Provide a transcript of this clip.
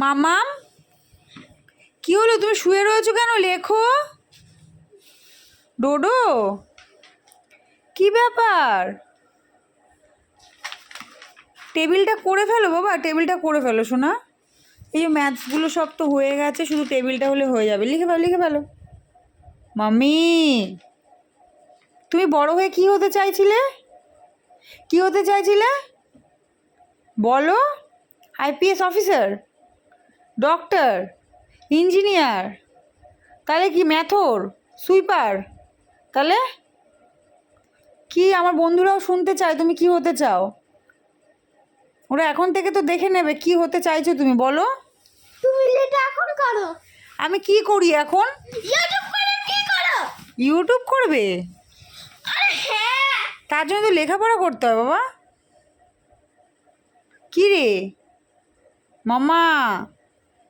মামাম, কি হলো? তুমি শুয়ে রয়েছো কেন? লেখো। ডোডো, কি ব্যাপার? টেবিলটা করে ফেলো বাবা, টেবিলটা করে ফেলো শোনা এই যে ম্যাথসগুলো সব তো হয়ে গেছে, শুধু টেবিলটা হলে হয়ে যাবে। লিখে ফেলো লিখে ফেলো। মাম্মি, তুমি বড় হয়ে কি হতে চাইছিলে? কি হতে চাইছিলে? বলো, আইপিএস অফিসার? ডক্টর ইঞ্জিনিয়ার তাহলে কি ম্যাথর সুইপার? তাহলে কি আমার বন্ধুরাও শুনতে চায় তুমি কি হতে চাও? ওরা এখন থেকে তো দেখে নেবে কি হতে চাইছো তুমি বলো। তুমি এটা এখন করো। আমি কি করি এখন? ইউটিউব করে কি করো? ইউটিউব করবে? আরে হ্যাঁ। তার জন্য তো লেখাপড়া করতে হয় বাবা। কি রে? মামা